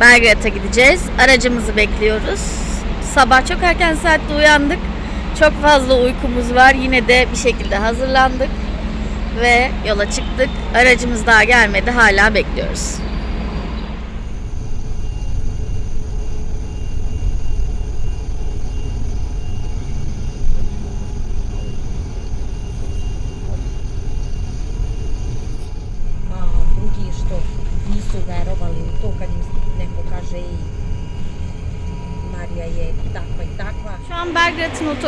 Belgrad'a gideceğiz. Aracımızı bekliyoruz. Sabah çok erken saatte uyandık. Çok fazla uykumuz var. Yine de bir şekilde hazırlandık ve yola çıktık. Aracımız daha gelmedi. Hala bekliyoruz.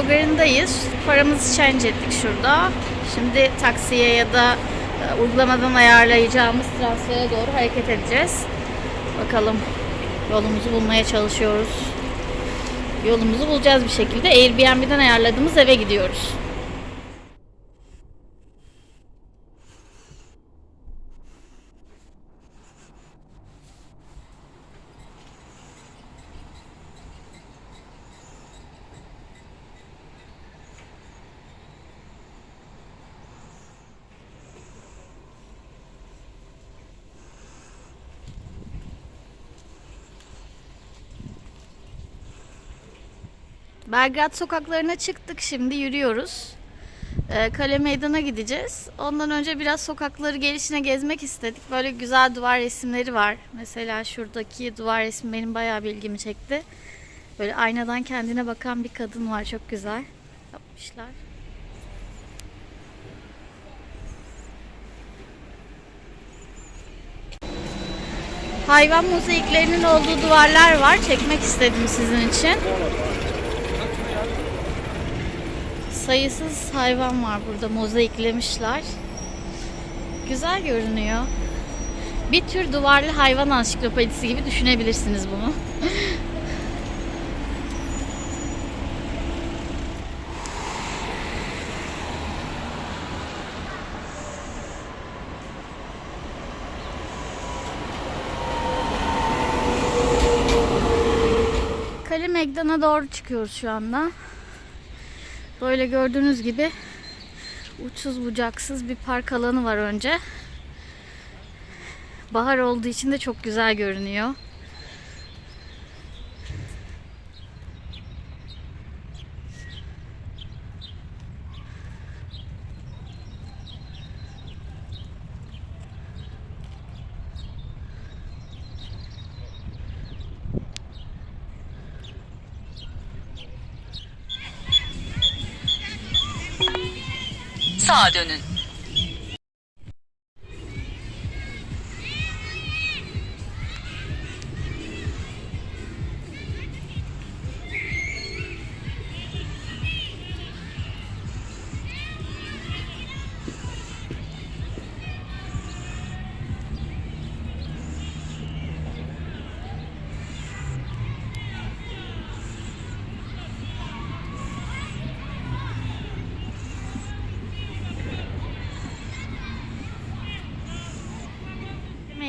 Otogarındayız. Paramızı change ettik şurada. Şimdi taksiye ya da e, uygulamadan ayarlayacağımız transfere doğru hareket edeceğiz. Bakalım yolumuzu bulmaya çalışıyoruz. Yolumuzu bulacağız bir şekilde. Airbnb'den ayarladığımız eve gidiyoruz. Belgrad sokaklarına çıktık şimdi yürüyoruz. Ee, Kale Meydan'a gideceğiz. Ondan önce biraz sokakları gelişine gezmek istedik. Böyle güzel duvar resimleri var. Mesela şuradaki duvar resmi benim bayağı bir ilgimi çekti. Böyle aynadan kendine bakan bir kadın var. Çok güzel yapmışlar. Hayvan mozaiklerinin olduğu duvarlar var. Çekmek istedim sizin için. Sayısız hayvan var burada mozaiklemişler. Güzel görünüyor. Bir tür duvarlı hayvan ansiklopedisi gibi düşünebilirsiniz bunu. Kale Meydan'a doğru çıkıyoruz şu anda. Böyle gördüğünüz gibi uçsuz bucaksız bir park alanı var önce. Bahar olduğu için de çok güzel görünüyor. 식사하려는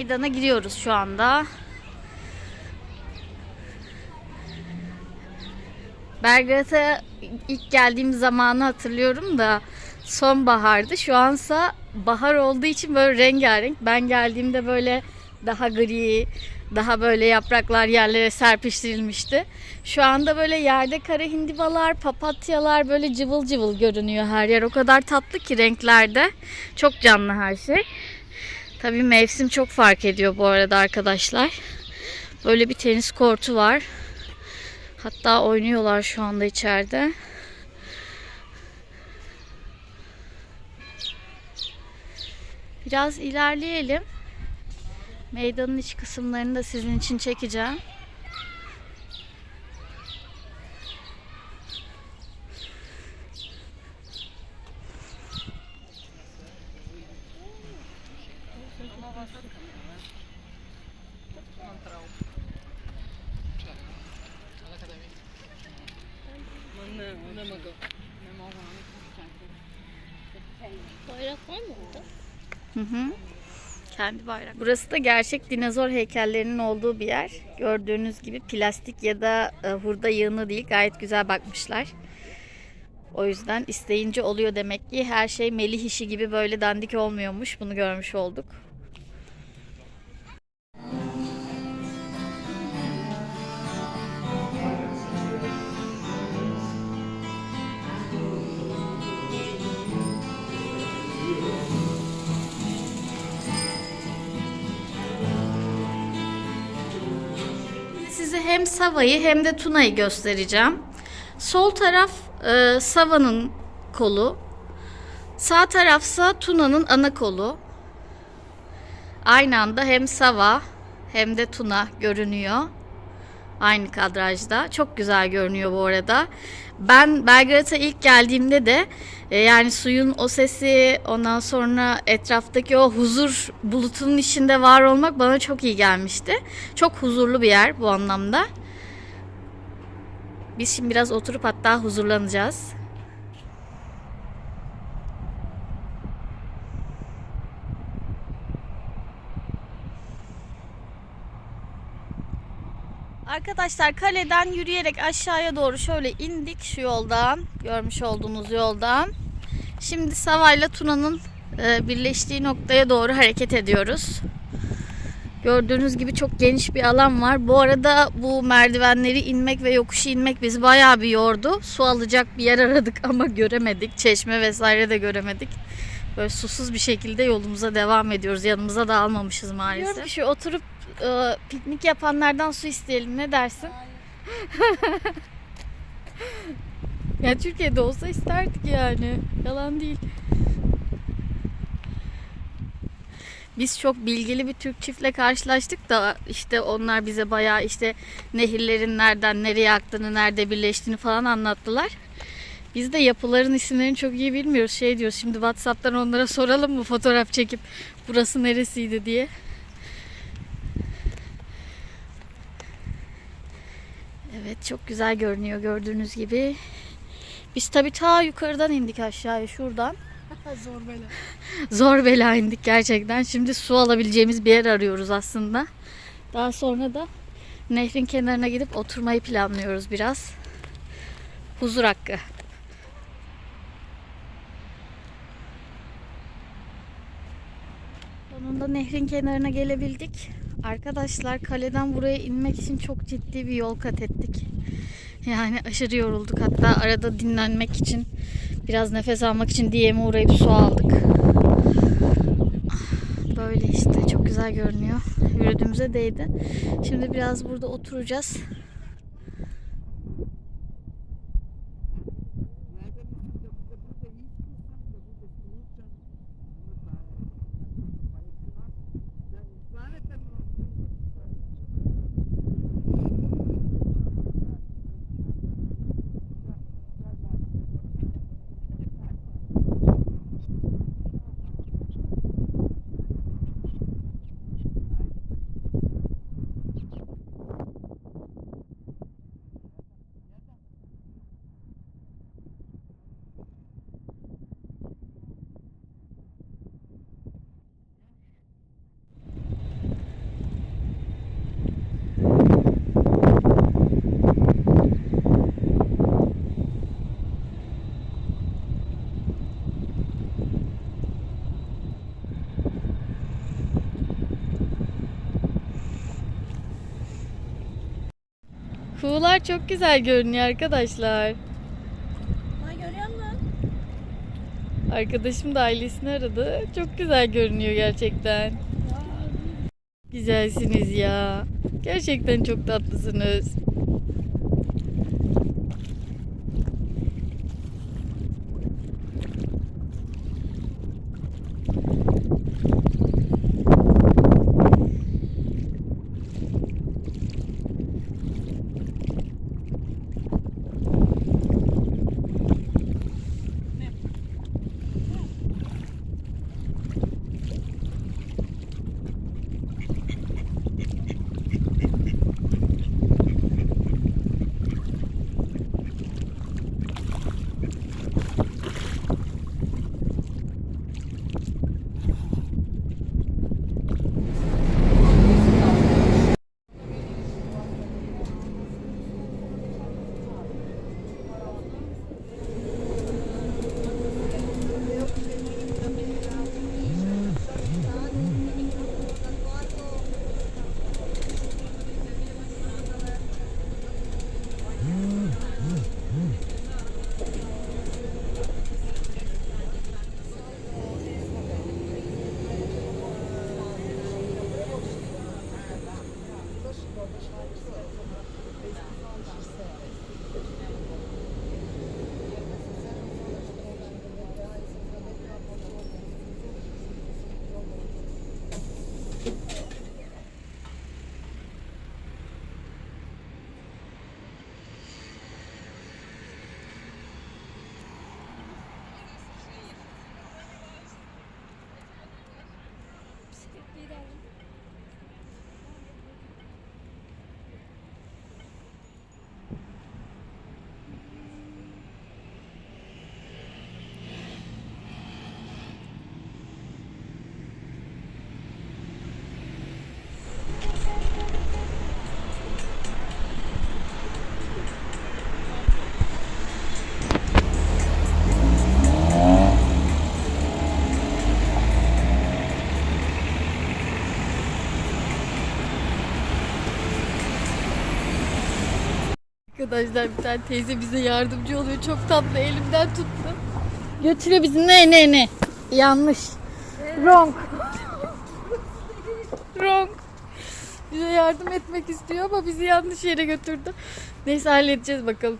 Meydana giriyoruz şu anda. Belgrad'a ilk geldiğim zamanı hatırlıyorum da sonbahardı. Şu ansa bahar olduğu için böyle rengarenk. Ben geldiğimde böyle daha gri, daha böyle yapraklar yerlere serpiştirilmişti. Şu anda böyle yerde kara hindibalar, papatyalar böyle cıvıl cıvıl görünüyor her yer. O kadar tatlı ki renklerde. Çok canlı her şey. Tabii mevsim çok fark ediyor bu arada arkadaşlar. Böyle bir tenis kortu var. Hatta oynuyorlar şu anda içeride. Biraz ilerleyelim. Meydanın iç kısımlarını da sizin için çekeceğim. Bayrak var mı burada? Hı hı. Kendi bayrak. Burası da gerçek dinozor heykellerinin olduğu bir yer. Gördüğünüz gibi plastik ya da e, hurda yığını değil. Gayet güzel bakmışlar. O yüzden isteyince oluyor demek ki. Her şey melih işi gibi böyle dandik olmuyormuş. Bunu görmüş olduk. Hem Sava'yı hem de Tuna'yı göstereceğim. Sol taraf e, Sava'nın kolu. Sağ tarafsa Tuna'nın ana kolu. Aynı anda hem Sava hem de Tuna görünüyor. Aynı kadrajda. Çok güzel görünüyor bu arada. Ben Belgrad'a ilk geldiğimde de e, yani suyun o sesi ondan sonra etraftaki o huzur bulutunun içinde var olmak bana çok iyi gelmişti. Çok huzurlu bir yer bu anlamda. Biz şimdi biraz oturup hatta huzurlanacağız. Arkadaşlar kaleden yürüyerek aşağıya doğru şöyle indik şu yoldan. Görmüş olduğunuz yoldan. Şimdi Sava ile Tuna'nın e, birleştiği noktaya doğru hareket ediyoruz. Gördüğünüz gibi çok geniş bir alan var. Bu arada bu merdivenleri inmek ve yokuşu inmek bizi bayağı bir yordu. Su alacak bir yer aradık ama göremedik. Çeşme vesaire de göremedik. Böyle susuz bir şekilde yolumuza devam ediyoruz. Yanımıza da almamışız maalesef. Şu oturup e, piknik yapanlardan su isteyelim. Ne dersin? ya Türkiye'de olsa isterdik yani. Yalan değil. Biz çok bilgili bir Türk çiftle karşılaştık da işte onlar bize bayağı işte nehirlerin nereden nereye aktığını, nerede birleştiğini falan anlattılar. Biz de yapıların isimlerini çok iyi bilmiyoruz. Şey diyoruz şimdi WhatsApp'tan onlara soralım mı fotoğraf çekip burası neresiydi diye. Evet çok güzel görünüyor gördüğünüz gibi. Biz tabii ta yukarıdan indik aşağıya şuradan. Zor böyle. Zor bela indik gerçekten. Şimdi su alabileceğimiz bir yer arıyoruz aslında. Daha sonra da nehrin kenarına gidip oturmayı planlıyoruz biraz. Huzur hakkı. Sonunda nehrin kenarına gelebildik. Arkadaşlar kaleden buraya inmek için çok ciddi bir yol kat ettik. Yani aşırı yorulduk. Hatta arada dinlenmek için biraz nefes almak için DM'e uğrayıp su aldık. Böyle işte çok güzel görünüyor. Yürüdüğümüze değdi. Şimdi biraz burada oturacağız. Kuğular çok güzel görünüyor arkadaşlar. Ha görüyor musun? Arkadaşım da ailesini aradı. Çok güzel görünüyor gerçekten. Güzelsiniz ya. Gerçekten çok tatlısınız. Arkadaşlar bir tane teyze bize yardımcı oluyor. Çok tatlı elimden tuttu. Götürüyor bizi ne ne ne. Yanlış. Wrong. Wrong. Bize yardım etmek istiyor ama bizi yanlış yere götürdü. Neyse halledeceğiz bakalım.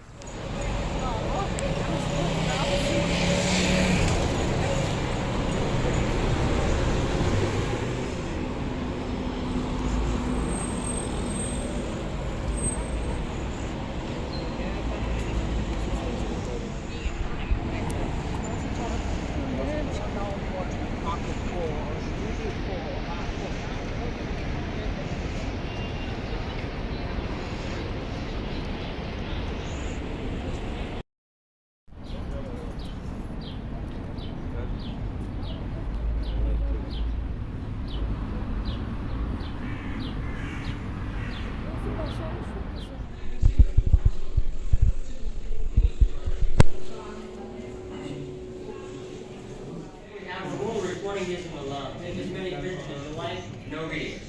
good invention in life, no reading.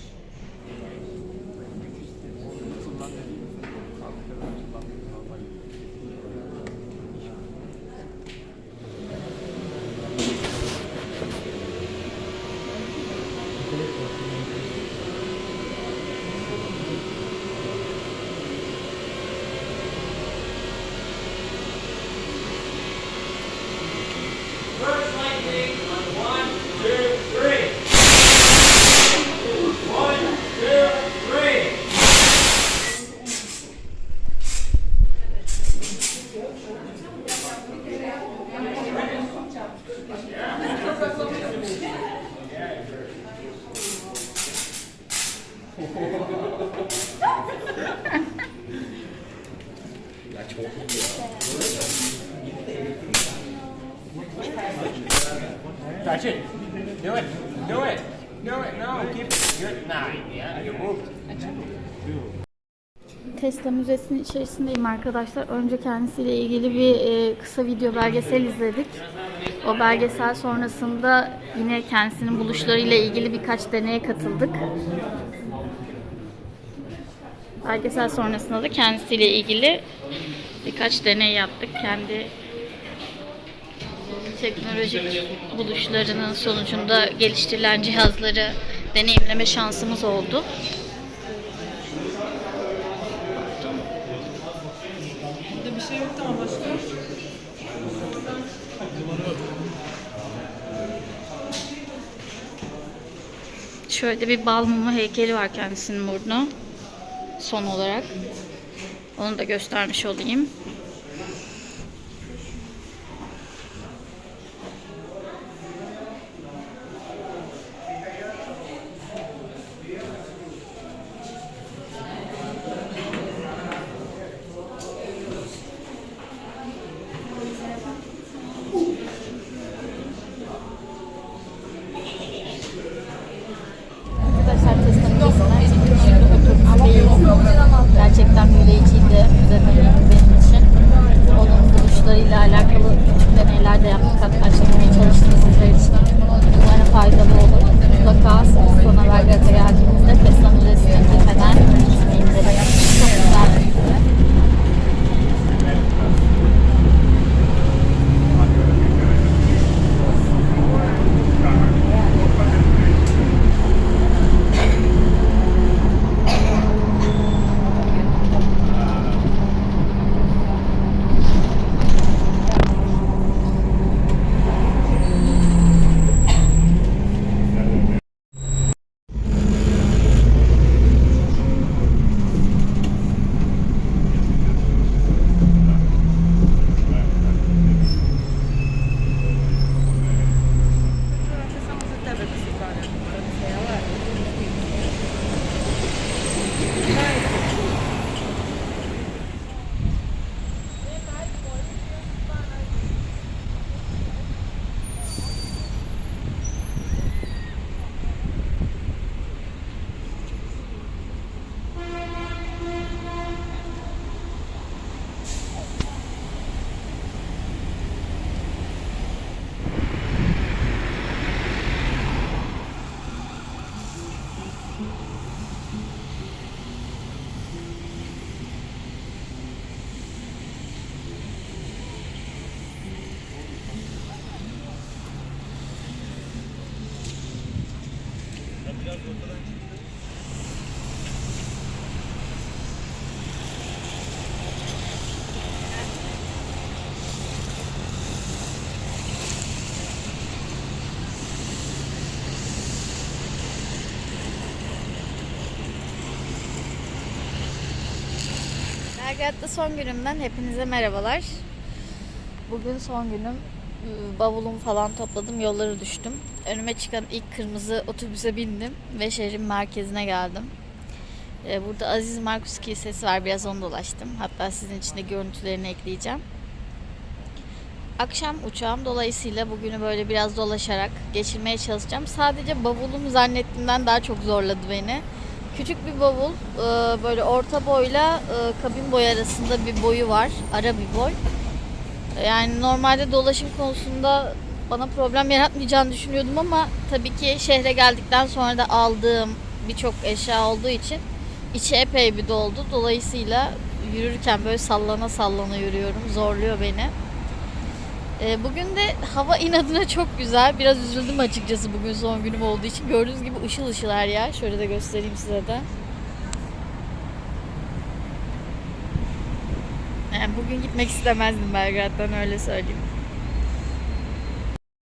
That's it. Do it. Do it. Do it. No, keep it. Good. Nine. Yeah, you moved. Tesla Müzesi'nin içerisindeyim arkadaşlar. Önce kendisiyle ilgili bir e, kısa video belgesel izledik. O belgesel sonrasında yine kendisinin buluşlarıyla ilgili birkaç deneye katıldık. Belgesel sonrasında da kendisiyle ilgili birkaç deney yaptık. Kendi teknolojik buluşlarının sonucunda geliştirilen cihazları deneyimleme şansımız oldu. Burada bir şey yoktu ama başka. Şöyle bir bal mumu heykeli var kendisinin burada. Son olarak. Onu da göstermiş olayım. Belgrad'da son günümden hepinize merhabalar. Bugün son günüm. Bavulumu falan topladım, yollara düştüm. Önüme çıkan ilk kırmızı otobüse bindim ve şehrin merkezine geldim. Ee, Burada Aziz Markus Kilisesi var, biraz onu dolaştım. Hatta sizin için de görüntülerini ekleyeceğim. Akşam uçağım dolayısıyla bugünü böyle biraz dolaşarak geçirmeye çalışacağım. Sadece bavulum zannettiğimden daha çok zorladı beni. Küçük bir bavul, e, böyle orta boyla e, kabin boyu arasında bir boyu var, ara bir boy. Yani normalde dolaşım konusunda bana problem yaratmayacağını düşünüyordum ama tabii ki şehre geldikten sonra da aldığım birçok eşya olduğu için içi epey bir doldu. Dolayısıyla yürürken böyle sallana sallana yürüyorum. Zorluyor beni. Ee, Bugün de hava inadına çok güzel. Biraz üzüldüm açıkçası bugün son günüm olduğu için. Gördüğünüz gibi ışıl ışıl her yer. Şöyle de göstereyim size de. Yani bugün gitmek istemezdim Belgrad'dan öyle söyleyeyim.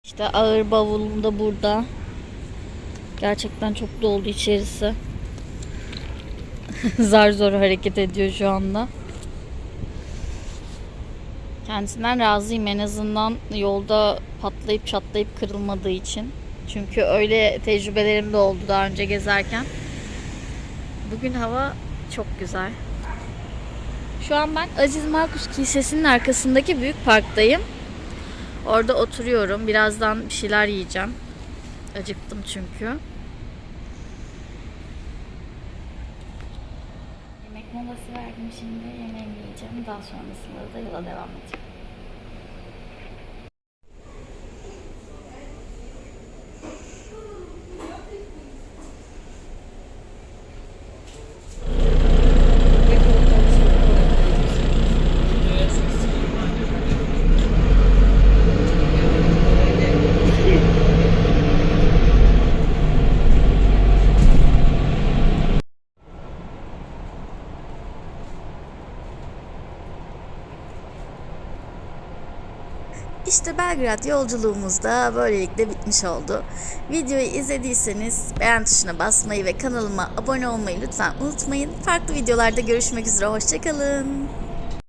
İşte ağır bavulum da burada. Gerçekten çok doldu içerisi. Zar zor hareket ediyor şu anda. Kendisinden razıyım en azından yolda patlayıp çatlayıp kırılmadığı için. Çünkü öyle tecrübelerim de oldu daha önce gezerken. Bugün hava çok güzel. Şu an ben Aziz Markus Kilisesi'nin arkasındaki büyük parktayım. Orada oturuyorum. Birazdan bir şeyler yiyeceğim. Acıktım çünkü. Yemek molası verdim şimdi. Yemeğimi yiyeceğim. Daha sonrasında da yola devam edeceğim. İşte Belgrad yolculuğumuz da böylelikle bitmiş oldu. Videoyu izlediyseniz beğen tuşuna basmayı ve kanalıma abone olmayı lütfen unutmayın. Farklı videolarda görüşmek üzere, hoşçakalın.